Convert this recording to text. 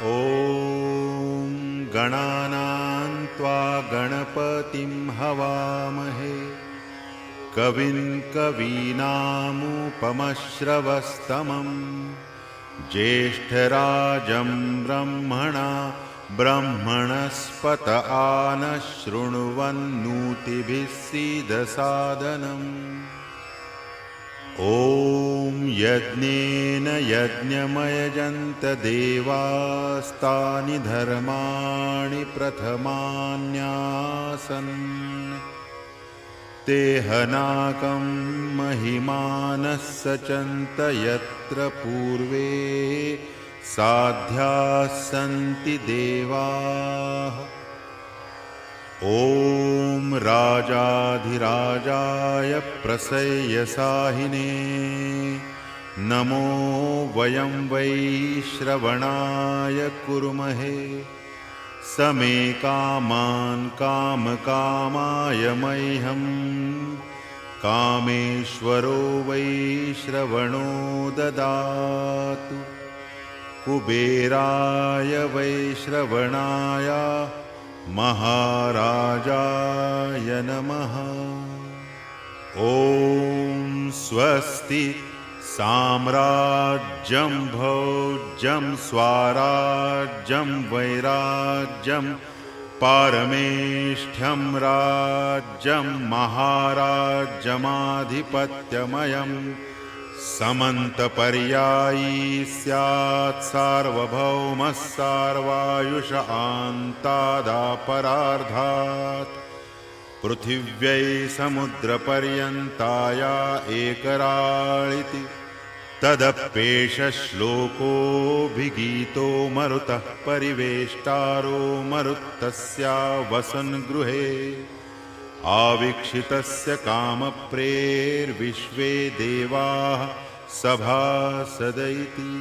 ॐ गणानां त्वा गणपतिं हवामहे। कविं कवीनामुपमश्रवस्तमं ज्येष्ठराजं ब्रह्मणा ब्रह्मणस्पत आनशृण्वन्नूतिभिः सीदसादनम् यज्ञेन यज्ञमयजन्त देवास्तानि धर्माणि प्रथमान्यासन्। तेहनाकं महिमानः सचन्त यत्र पूर्वे साध्याः सन्ति देवाः। ॐ राजाधिराजाय प्रसय्यसाहिने नमो वयं वै श्रवणाय कुर्महे। समे कामान् कामकामाय मह्यं। कामेश्वरो वै श्रवणो ददातु। कुबेराय वै श्रवणाय महाराजाय नमः। ॐ स्वस्ति साम्राज्यं भोज्यं स्वाराज्यं वैराज्यं पारमेष्ठ्यं राज्यं महाराज्यमाधिपत्यमयम् समन्तपर्यायी स्यात् सार्वभौमः सार्वायुष आन्तादापरार्धात् पृथिव्यै समुद्रपर्यन्ताया एकराळिति। तदप्येषश्लोकोऽभिगीतो मरुतः परिवेष्टारो मरुत्तस्या वसन् गृहे आवीक्षितस्य कामप्रेर्विश्वे देवाः सभासद इति